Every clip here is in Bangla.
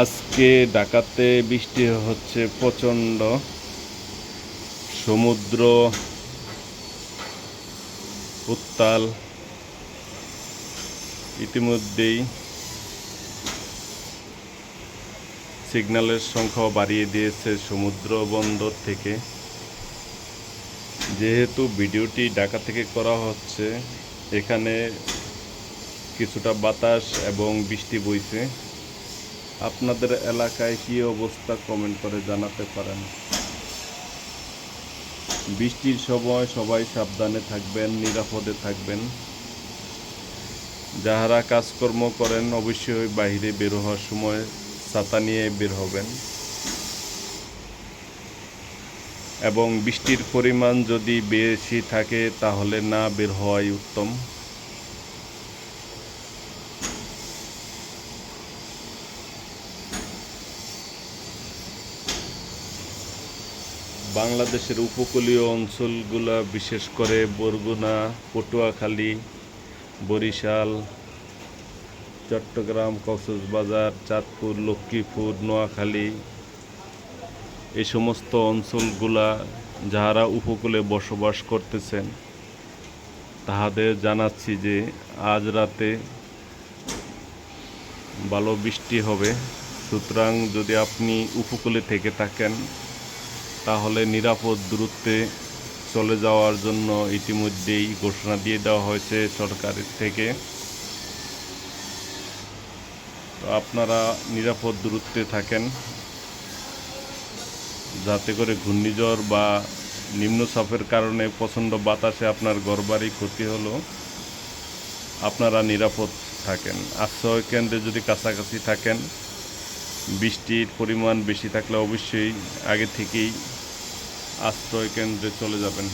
আজকে ঢাকাতে বৃষ্টি হচ্ছে প্রচণ্ড। সমুদ্র উত্তাল। ইতিমধ্যেই সিগন্যালের সংখ্যাও বাড়িয়ে দিয়েছে সমুদ্র বন্দর থেকে। যেহেতু ভিডিওটি ঢাকা থেকে করা হচ্ছে, এখানে কিছুটা বাতাস এবং বৃষ্টি বইছে। আপনাদের এলাকায় কী অবস্থা কমেন্ট করে জানাতে পারেন। বৃষ্টির সময় সবাই সাবধানে থাকবেন, নিরাপদে থাকবেন। যাহারা কাজকর্ম করেন অবশ্যই বাইরে বের হওয়ার সময় ছাতা নিয়ে বের হবেন। এবং বৃষ্টির পরিমাণ যদি বেশি থাকে তাহলে না বের হওয়াই উত্তম। বাংলাদেশের উপকূলীয় অঞ্চলগুলো, বিশেষ করে বরগুনা, পটুয়াখালী, বরিশাল, চট্টগ্রাম, কক্সবাজার, চাঁদপুর, লক্ষ্মীপুর, নোয়াখালী, এই সমস্ত অঞ্চলগুলা যাহারা উপকূলে বসবাস করতেছেন, তাহাদের জানাচ্ছি যে আজ রাতে ভালো বৃষ্টি হবে। সুতরাং যদি আপনি উপকূলে থেকে থাকেন তাহলে নিরাপদ দূরত্বে চলে যাওয়ার জন্য ইতিমধ্যেই ঘোষণা দিয়ে দেওয়া হয়েছে সরকারের থেকে। তো আপনারা নিরাপদ দূরত্বে থাকেন, যাতে করে ঘূর্ণিঝড় বা নিম্নচাপের কারণে প্রচণ্ড বাতাসে আপনার ঘরবাড়ি ক্ষতি হলো, আপনারা নিরাপদ থাকেন। আশ্রয় কেন্দ্রে যদি কাছাকাছি থাকেন বৃষ্টির পরিমাণ বেশি থাকলে অবশ্যই আগে থেকেই আশ্রয় কেন্দ্রে চলে যাবেন।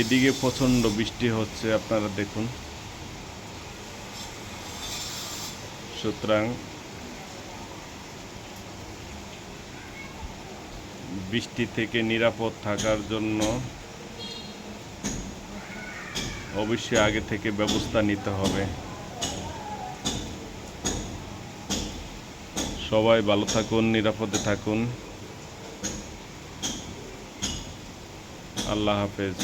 এদিকে প্রচণ্ড বৃষ্টি হচ্ছে, আপনারা দেখুন। সুতরাং বৃষ্টি থেকে নিরাপদ থাকার জন্য অবশ্যই আগে থেকে ব্যবস্থা নিতে হবে। সবাই ভালো থাকুন নিরাপদে থাকুন। আল্লাহ হাফেজ।